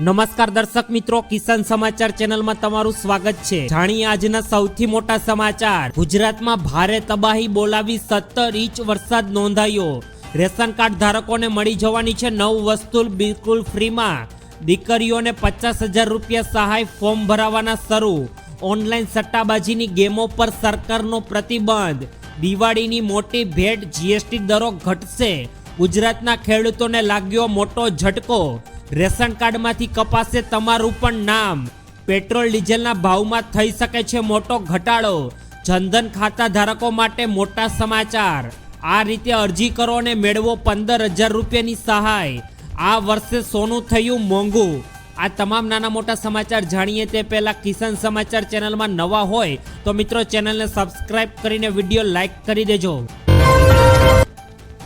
નમસ્કાર દર્શક મિત્રો, કિસાન સમાચાર ચેનલમાં તમારું સ્વાગત છે. જાણીએ આજના સૌથી મોટા સમાચાર. ગુજરાતમાં ભારે તબાહી બોલાવી સત્તર ઇંચ વરસાદ નોંધાયો. રેશન કાર્ડ ધારકોને મળી જવાની છે નવ વસ્તુ બિલકુલ ફ્રીમાં. દીકરીઓને પચાસ હજાર રૂપિયા સહાય ફોર્મ ભરાવાના શરૂ. ઓનલાઈન સટ્ટાબાજીની ગેમો પર સરકારનો પ્રતિબંધ. દિવાળીની મોટી ભેટ જીએસટી દરો ઘટશે. ગુજરાતના ખેડૂતોને લાગ્યો મોટો ઝટકો. રેશન કાર્ડમાંથી કપાશે તમારું પણ નામ. પેટ્રોલ, ડીઝલના ભાવમાં થઈ શકે છે મોટો ઘટાડો. જનધન ખાતા ધારકો માટે મોટા સમાચાર. આ રીતે અરજી કરો અને મેળવો પંદર હજાર રૂપિયાની સહાય. આ વર્ષે સોનું થયું મોંઘું. આ તમામ નાના મોટા સમાચાર જાણીએ તે પહેલાં કિસાન સમાચાર ચેનલમાં નવા હોય તો મિત્રો ચેનલને સબસ્ક્રાઈબ કરીને વીડિયો લાઈક કરી દેજો.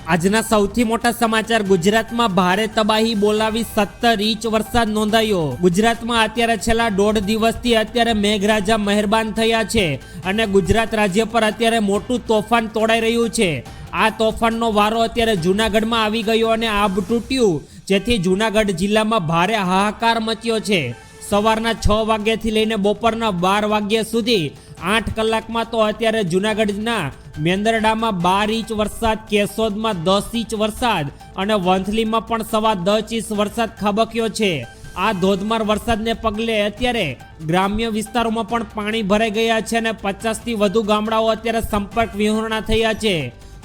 આજના સૌથી મોટા સમાચાર. ગુજરાતમાં ભારે તબાહી બોલાવી સત્તર ઇંચ વરસાદ નોંધાયો. ગુજરાતમાં અત્યારે છેલ્લા દોઢ દિવસથી અત્યારે મેઘરાજા મહેરબાન થયા છે અને ગુજરાત રાજ્ય પર અત્યારે મોટું તોફાન તોડાઈ રહ્યું છે. આ તોફાનનો વારો અત્યારે જૂનાગઢમાં આવી ગયો અને આબ તૂટ્યું, જેથી જૂનાગઢ જિલ્લામાં ભારે હાહાકાર મચ્યો છે. સવારના છ વાગ્યાથી લઈને બપોરના બાર વાગ્યા સુધી આઠ કલાકમાં તો અત્યારે જૂનાગઢના મેંદરડામાં બાર ઇંચ વરસાદ, કેશોદમાં દસ ઇંચ વરસાદ અને વંથલીમાં પણ સવા દસ ઇંચ વરસાદ ખાબક્યો છે. આ ધોધમાર વરસાદને પગલે અત્યારે ગ્રામ્ય વિસ્તારોમાં પણ પાણી ભરાઈ ગયા છે અને પચાસથી વધુ ગામડાઓ અત્યારે સંપર્ક વિહોરણા થયા છે.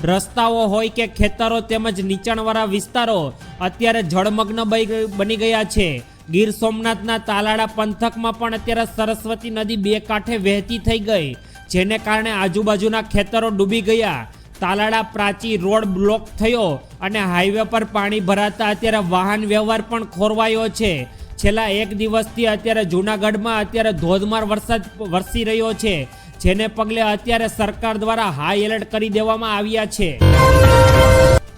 રસ્તાઓ હોય કે ખેતરો તેમજ નીચાણવાળા વિસ્તારો અત્યારે જળમગ્ન બની ગયા છે. ગીર સોમનાથના તાલાળા પંથકમાં પણ અત્યારે સરસ્વતી નદી બે કાંઠે વહેતી થઈ ગઈ, જેને કારણે આજુબાજુના ખેતરો ડૂબી ગયા. તાલાળા પ્રાચી રોડ બ્લોક થયો અને હાઈવે પર પાણી ભરાતા અત્યારે વાહન વ્યવહાર પણ ખોરવાયો છે. છેલ્લા એક દિવસથી અત્યારે જૂનાગઢમાં અત્યારે ધોધમાર વરસાદ વરસી રહ્યો છે, જેને પગલે અત્યારે સરકાર દ્વારા હાઈ એલર્ટ કરી દેવામાં આવ્યા છે.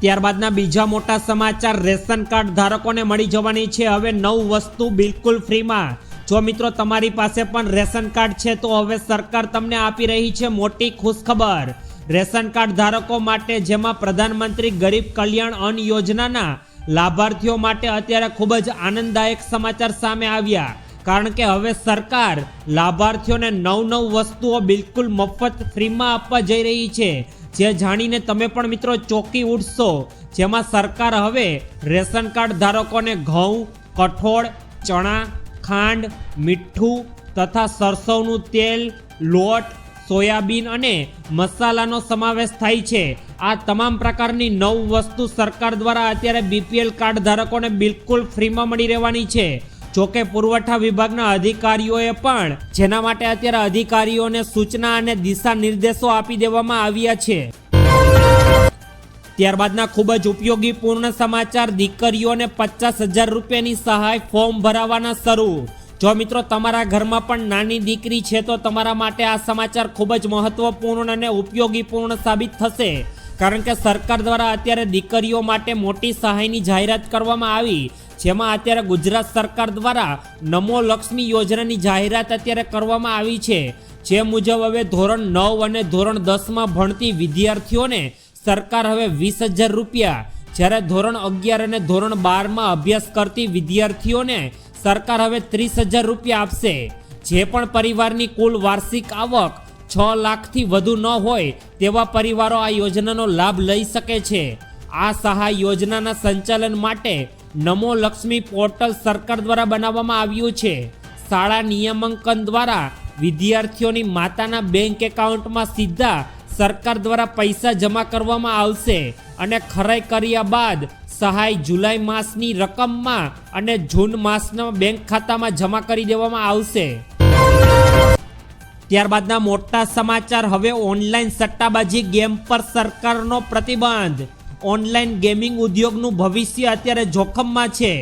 ત્યારબાદના બીજા મોટા સમાચાર. રેશન કાર્ડ ધારકોને મળી જવાની છે. હવે નવ વસ્તુ બિલકુલ ફ્રીમાં. જો મિત્રો તમારી પાસે પણ રેશન કાર્ડ છે, તો હવે સરકાર તમને આપી રહી છે મોટી ખુશખબર. રેશન કાર્ડ ધારકો માટે જેમાં પ્રધાનમંત્રી ગરીબ કલ્યાણ અન્ન યોજનાના લાભાર્થીઓ માટે અત્યારે ખૂબ જ આનંદદાયક સમાચાર સામે આવ્યા. કારણ કે હવે સરકાર લાભાર્થીઓને નવ નવ વસ્તુઓ બિલકુલ મફત ફ્રીમાં આપવા જઈ રહી છે. જે જાણીને તમે પણ મિત્રો ચોકી ઉઠશો. જેમાં સરકાર હવે રેશન કાર્ડ ધારકોને ઘઉં, કઠોળ, ચણા, ખાંડ, મીઠું તથા સરસવનું તેલ, લોટ, સોયાબીન અને મસાલાનો સમાવેશ થાય છે. આ તમામ પ્રકારની નવ વસ્તુ સરકાર દ્વારા અત્યારે બીપીએલ કાર્ડ ધારકોને બિલકુલ ફ્રીમાં મળી રહેવાની છે. જોકે પુરવઠા વિભાગના અધિકારીઓએ પણ જેના માટે અત્યારે અધિકારીઓને સૂચના અને દિશા નિર્દેશો આપી દેવામાં આવ્યા છે. ત્યારબાદના ખૂબ જ ઉપયોગી પૂર્ણ સમાચાર દીકરીઓને પચાસ હજાર રૂપિયાની સહાય ફોર્મ ભરાવાના શરૂ. જો મિત્રો તમારા ઘરમાં પણ નાની દીકરી છે તો તમારા માટે આ સમાચાર ખૂબ જ મહત્વપૂર્ણ અને ઉપયોગીપૂર્ણ સાબિત થશે. કારણ કે સરકાર દ્વારા અત્યારે દીકરીઓ માટે મોટી સહાયની જાહેરાત કરવામાં આવી જેમાં અત્યારે ગુજરાત સરકાર દ્વારા નમો લક્ષ્મી યોજનાની જાહેરાત અત્યારે કરવામાં આવી છે. જે મુજબ હવે ધોરણ નવ અને ધોરણ દસમાં ભણતી વિદ્યાર્થીઓને સરકાર હવે વીસ હજાર રૂપિયા, જ્યારે ધોરણ અગિયાર અને ધોરણ બારમાં અભ્યાસ કરતી વિદ્યાર્થીઓને સરકાર હવે ત્રીસ હજાર રૂપિયા આપશે. જે પણ પરિવારની કુલ વાર્ષિક આવક છ લાખથી વધુ ન હોય, તેવા પરિવારો આ યોજનાનો લાભ લઈ શકે છે. આ સહાય યોજનાના સંચાલન માટે નમો લક્ષ્મી પોર્ટલ સરકાર દ્વારા બનાવવામાં આવ્યું છે. શાળા નિયામંકન દ્વારા વિદ્યાર્થીઓની માતાના બેંક એકાઉન્ટમાં સીધા સરકાર દ્વારા પૈસા જમા કરવામાં આવશે અને ખરાઈ કર્યા બાદ સહાય જુલાઈ માસની રકમમાં અને જૂન માસના બેંક ખાતામાં જમા કરી દેવામાં આવશે. ત્યારબાદના મોટા સમાચાર, હવે ઓનલાઈન સટ્ટાબાજી ગેમ પર સરકારનો પ્રતિબંધ ઓનલાઈન ગેમિંગ ઉદ્યોગનું ભવિષ્ય અત્યારે જોખમમાં છે.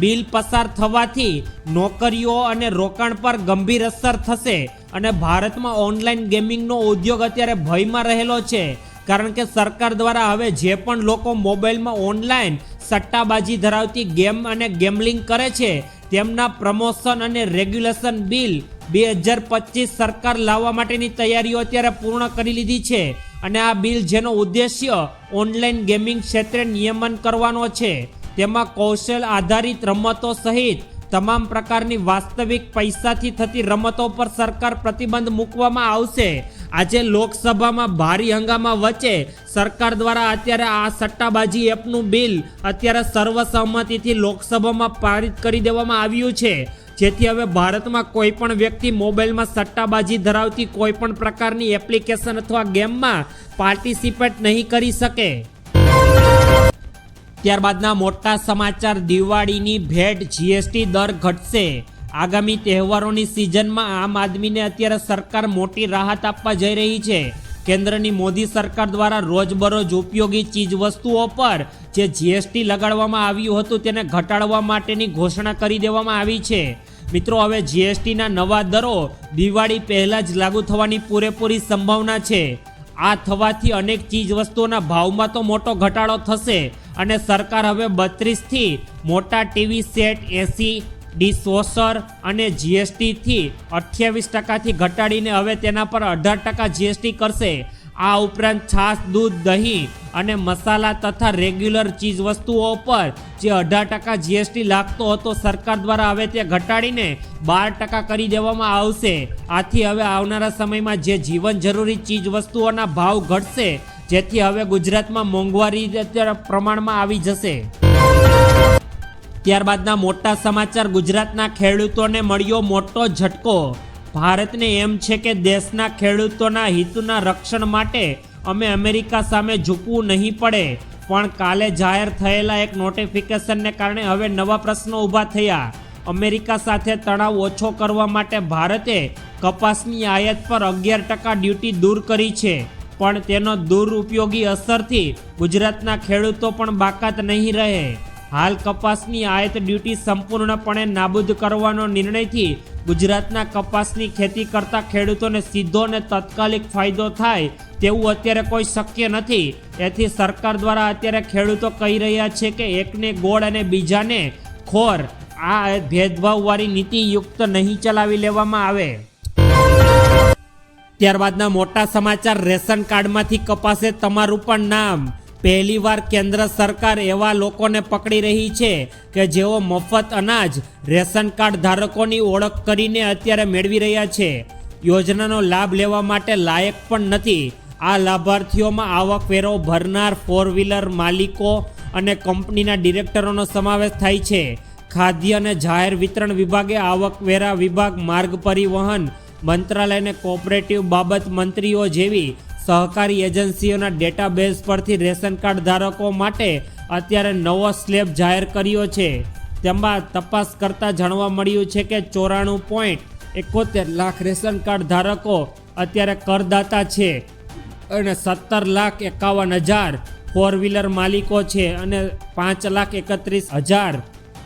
બિલ પસાર થવાથી નોકરીઓ અને રોકાણ પર ગંભીર અસર થશે અને ભારતમાં ઓનલાઈન ગેમિંગનો ઉદ્યોગ અત્યારે ભયમાં રહેલો છે. કારણ કે સરકાર દ્વારા હવે જે પણ લોકો મોબાઈલમાં ઓનલાઈન સટ્ટાબાજી ધરાવતી ગેમ અને ગેમલિંગ કરે છે, તેમના પ્રમોશન અને રેગ્યુલેશન બિલ બે હજાર પચીસ સરકાર લાવવા માટેની તૈયારીઓ અત્યારે પૂર્ણ કરી લીધી છે. અને આ બિલ જેનો ઉદ્દેશ્ય ઓનલાઈન ગેમિંગ ક્ષેત્રે નિયમન કરવાનો છે, તેમાં કૌશલ આધારિત રમતો સહિત તમામ પ્રકારની વાસ્તવિક પૈસાથી થતી રમતો પર સરકાર પ્રતિબંધ મૂકવામાં આવશે. આજે લોકસભામાં ભારી હંગામા વચ્ચે સરકાર દ્વારા અત્યારે આ સટ્ટાબાજી એપનું બિલ અત્યારે સર્વસહમતિથી લોકસભામાં પારિત કરી દેવામાં આવ્યું છે. જેથી હવે ભારતમાં કોઈ પણ વ્યક્તિ મોબાઈલમાં સટ્ટાબાજી ધરાવતી કોઈ પણ પ્રકારની એપ્લિકેશન અથવા ગેમમાં પાર્ટિસિપેટ નહીં કરી શકે. ત્યારબાદના મોટા સમાચાર, દિવાળીની ભેટ, જીએસટી દર ઘટશે. આગામી તહેવારોની સિઝનમાં આમ આદમીને અત્યારે સરકાર મોટી રાહત આપવા જઈ રહી છે. કેન્દ્રની મોદી સરકાર દ્વારા રોજબરોજ ઉપયોગી ચીજ વસ્તુઓ પર જે જીએસટી લગાડવામાં આવ્યું હતું તેને ઘટાડવા માટેની ઘોષણા કરી દેવામાં આવી છે. મિત્રો, હવે જીએસટીના નવા દરો દિવાળી પહેલાં જ લાગુ થવાની પૂરેપૂરી સંભાવના છે. આ થવાથી અનેક ચીજ વસ્તુઓના ભાવમાં તો મોટો ઘટાડો થશે અને સરકાર હવે બત્રીસથી મોટા ટીવી સેટ, એસી ડિશવોશર અને જીએસટીથી અઠ્યાવીસ ટકાથી ઘટાડીને હવે તેના પર અઢાર ટકા જીએસટી કરશે. આ ઉપરાંત છાશ, દૂધ, દહીં અને મસાલા તથા રેગ્યુલર ચીજ વસ્તુઓ પર જે અઢાર ટકા જીએસટી લાગતો હતો સરકાર દ્વારા હવે તે ઘટાડીને બાર ટકા કરી દેવામાં આવશે. આથી હવે આવનારા સમયમાં જે જીવન જરૂરી ચીજ વસ્તુઓના ભાવ ઘટશે, જેથી હવે ગુજરાતમાં મોંઘવારી પ્રમાણમાં આવી જશે. ત્યારબાદના મોટા સમાચાર, ગુજરાતના ખેડૂતોને મળ્યો મોટો ઝટકો. ભારતને એમ છે કે દેશના ખેડૂતોના હિતના રક્ષણ માટે અમે અમેરિકા સામે ઝૂકવું નહીં પડે. પણ કાલે જાહેર થયેલા એક નોટિફિકેશનને કારણે હવે નવા પ્રશ્નો ઊભા થયા. અમેરિકા સાથે તણાવ ઓછો કરવા માટે ભારતે કપાસની આયાત પર અગિયાર ટકા ડ્યુટી દૂર કરી છે. પણ તેનો દુરુપયોગી અસરથી ગુજરાતના ખેડૂતો પણ બાકાત નહીં રહે. હાલ કપાસની આયાત ડ્યુટી સંપૂર્ણપણે નાબૂદ કરવાનો નિર્ણયથી ગુજરાતના કપાસની ખેતી કરતા ખેડૂતોને સીધો અને તાત્કાલિક ફાયદો થાય તેવું અત્યારે કોઈ શક્ય નથી. એથી સરકાર દ્વારા અત્યારે ખેડૂતો કહી રહ્યા છે કે એકને ગોળ અને બીજાને ખોર. આ ભેદભાવવાળી નીતિ યુક્ત નહીં ચલાવી લેવામાં આવે. ત્યારબાદના મોટા સમાચાર, રેશન કાર્ડમાંથી કપાસે તમારું પણ નામ. પહેલીવાર કેન્દ્ર સરકાર એવા લોકોને પકડી રહી છે કે જેઓ મફત અનાજ, રેશન કાર્ડ ધારકોની ઓળખ કરીને અત્યારે મેળવી રહ્યા છે. યોજનાનો લાભ લેવા માટે લાયક પણ નથી. આ લાભાર્થીઓમાં આવકવેરો ભરનાર ફોર વ્હીલર માલિકો અને કંપનીના ડિરેક્ટરોનો સમાવેશ થાય છે. ખાદ્ય અને જાહેર વિતરણ વિભાગે આવકવેરા વિભાગ માર્ગ પરિવહન મંત્રાલય અને કોઓપરેટિવ બાબત મંત્રીઓ જેવી સહકારી એજન્સીઓના ડેટાબેઝ પરથી રેશન કાર્ડ ધારકો માટે અત્યારે નવો સ્લેબ જાહેર કર્યો છે. તેમાં તપાસ કરતાં જાણવા મળ્યું છે કે ચોરાણું પોઈન્ટ એકોતેર લાખ રેશન કાર્ડ ધારકો અત્યારે કરદાતા છે અને સત્તર લાખ એકાવન હજાર ફોર વ્હીલર માલિકો છે અને પાંચ લાખ એકત્રીસ હજાર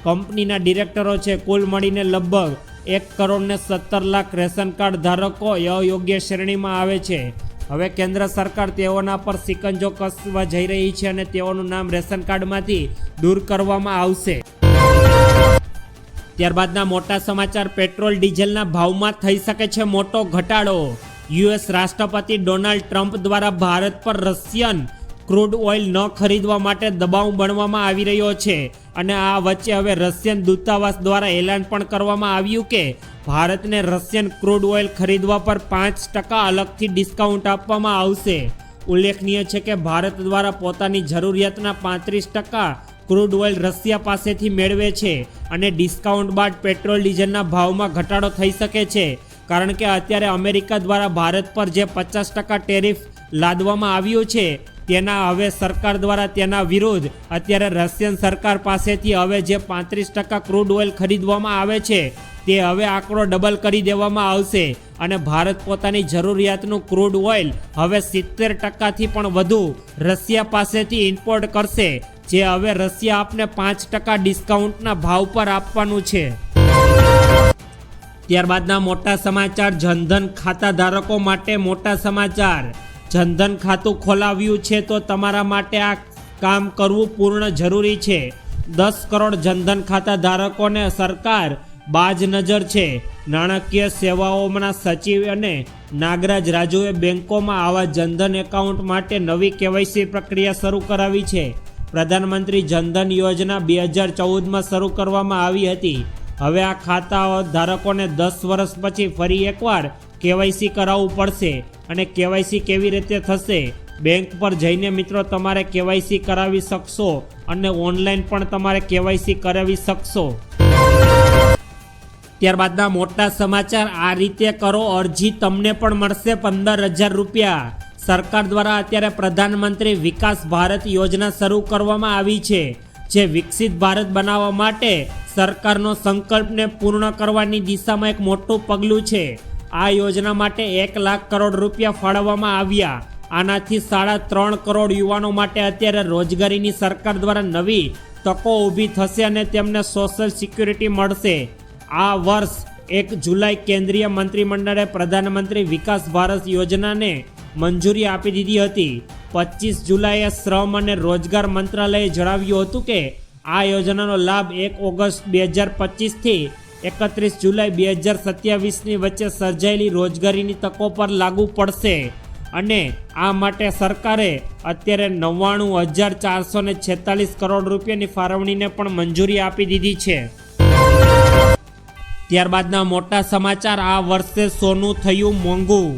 કંપનીના ડિરેક્ટરો છે. કુલ મળીને લગભગ એક કરોડને સત્તર લાખ રેશન કાર્ડ ધારકો અયોગ્ય શ્રેણીમાં આવે છે. હવે કેન્દ્ર સરકાર તેઓના પર સિકંજો કસવા જઈ રહી છે અને તેઓનું નામ રેશન કાર્ડમાંથી દૂર કરવામાં આવશે. ત્યારબાદના મોટા સમાચાર, પેટ્રોલ ડીઝલના ભાવમાં થઈ શકે છે મોટો ઘટાડો. યુએસ રાષ્ટ્રપતિ ડોનાલ્ડ ટ્રમ્પ દ્વારા ભારત પર રશિયન ક્રૂડ ઓઇલ ન ખરીદવા માટે દબાવ બનવામાં આવી રહ્યો છે. અને આ વચ્ચે હવે રશિયન દૂતાવાસ દ્વારા એલાન પણ કરવામાં આવ્યું કે ભારતને રશિયન ક્રૂડ ઓઇલ ખરીદવા પર પાંચ ટકા અલગથી ડિસ્કાઉન્ટ આપવામાં આવશે. ઉલ્લેખનીય છે કે ભારત દ્વારા પોતાની જરૂરિયાતના પાંત્રીસ ટકા ક્રૂડ ઓઇલ રશિયા પાસેથી મેળવે છે અને ડિસ્કાઉન્ટ બાદ પેટ્રોલ ડીઝલના ભાવમાં ઘટાડો થઈ શકે છે. કારણ કે અત્યારે અમેરિકા દ્વારા ભારત પર જે પચાસ ટકા ટેરિફ લાદવામાં આવ્યું છે તેના હવે સરકાર દ્વારા તેના વિરુદ્ધ અત્યારે રશિયન સરકાર પાસેથી હવે જે પાંત્રીસ ટકા ક્રૂડ ઓઇલ ખરીદવામાં આવે છે, તે હવે આંકડો ડબલ કરી દેવામાં આવશે. અને ભારત પોતાની જરૂરિયાતનું ક્રૂડ ઓઇલ હવે સિત્તેર ટકાથી પણ વધુ રશિયા પાસેથી ઇમ્પોર્ટ કરશે, જે હવે રશિયા આપને પાંચ ટકા ડિસ્કાઉન્ટના ભાવ પર આપવાનું છે. ત્યારબાદના મોટા સમાચાર જનધન ખાતા ધારકો માટે મોટા સમાચાર. જનધન ખાતું ખોલાવ્યું છે તો તમારા માટે આ કામ કરવું પૂર્ણ જરૂરી છે. દસ કરોડ જનધન ખાતા ધારકોને સરકાર બાજ નજર છે. નાણાકીય સેવાઓના સચિવ અને નાગરાજ રાજુએ બેંકોમાં આવા જનધન એકાઉન્ટ માટે નવી કેવાયસી પ્રક્રિયા શરૂ કરાવી છે. પ્રધાનમંત્રી જનધન યોજના બે હજાર ચૌદમાં શરૂ કરવામાં આવી હતી. હવે આ ખાતા ધારકોને દસ વર્ષ પછી ફરી એકવાર કેવાયસી કરાવવું પડશે અને કેવાયસી કેવી રીતે થશે? બેંક પર જઈને મિત્રો તમારે કેવાયસી કરાવી શકશો અને ઓનલાઈન પણ તમારે કેવાયસી કરાવી શકશો. ત્યારબાદના મોટા સમાચાર આ રીતે કરો. અરજી તમને પણ મળશે પંદર હજાર રૂપિયા. સરકાર દ્વારા અત્યારે પ્રધાનમંત્રી વિકાસ ભારત યોજના શરૂ કરવામાં આવી છે, જે વિકસિત ભારત બનાવવા માટે સરકારનો સંકલ્પને પૂર્ણ કરવાની દિશામાં એક મોટું પગલું છે. આ યોજના માટે એક લાખ કરોડ રૂપિયા ફાળવવામાં આવ્યા. આનાથી સાડા ત્રણ કરોડ યુવાનો માટે અત્યારે રોજગારીની સરકાર દ્વારા નવી તકો ઊભી થશે અને તેમને સોશિયલ સિક્યુરિટી મળશે. આ વર્ષ એક જુલાઈ કેન્દ્રીય મંત્રીમંડળે પ્રધાનમંત્રી વિકાસ ભારત યોજનાને મંજૂરી આપી દીધી હતી. પચીસ જુલાઈએ શ્રમ અને રોજગાર મંત્રાલયે જણાવ્યું હતું કે, આ યોજનાનો લાભ એક ઓગસ્ટ બે હજાર પચીસથી એકત્રીસ જુલાઈ બે હજાર સત્યાવીસની વચ્ચે સર્જાયેલી રોજગારીની તકો પર લાગુ પડશે. અને આ માટે સરકારે અત્યારે નવ્વાણું હજાર ચારસો ને છેતાલીસ કરોડ રૂપિયાની ફાળવણીને પણ મંજૂરી આપી દીધી છે. ત્યારબાદના મોટા સમાચાર આ વર્ષે સોનું થયું મોંઘું.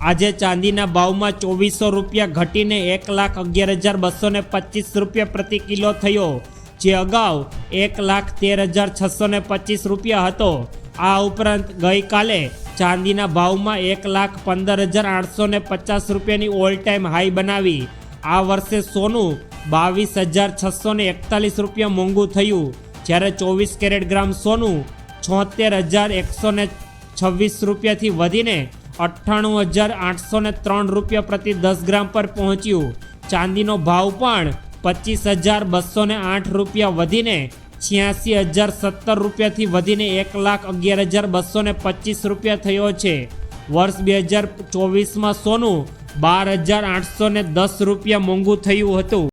આજે ચાંદીના ભાવમાં ચોવીસો રૂપિયા ઘટીને એક લાખ અગિયાર હજાર બસો ને પચીસ રૂપિયા પ્રતિ કિલો થયો. જે અગાઉ એક લાખ તેર હજાર છસો ને પચીસ રૂપિયા હતો. આ ઉપરાંત ગઈકાલે ચાંદીના ભાવમાં એક લાખ પંદર હજાર આઠસો ને પચાસ રૂપિયાની ઓલ ટાઈમ હાઈ બનાવી. આ વર્ષે સોનું બાવીસ હજાર છસો ને એકતાલીસ રૂપિયા મોંઘું થયું. જ્યારે ચોવીસ કેરેટ ગ્રામ સોનું છોતેર હજાર એકસો ને છવ્વીસ રૂપિયાથી વધીને અઠ્ઠાણું હજાર આઠસો ને ત્રણ રૂપિયા પ્રતિ દસ ગ્રામ પર પહોંચ્યું. ચાંદીનો ભાવ પણ પચીસ હજાર બસો આઠ રૂપિયા વધીને છ્યાસી હજાર સત્તર રૂપિયાથી વધીને એક લાખ અગિયાર હજાર બસો પચીસ રૂપિયા થયો છે. વર્ષ બે હજાર ચોવીસમાં સોનું બાર હજાર આઠસો દસ રૂપિયા મોંઘું થયું હતું.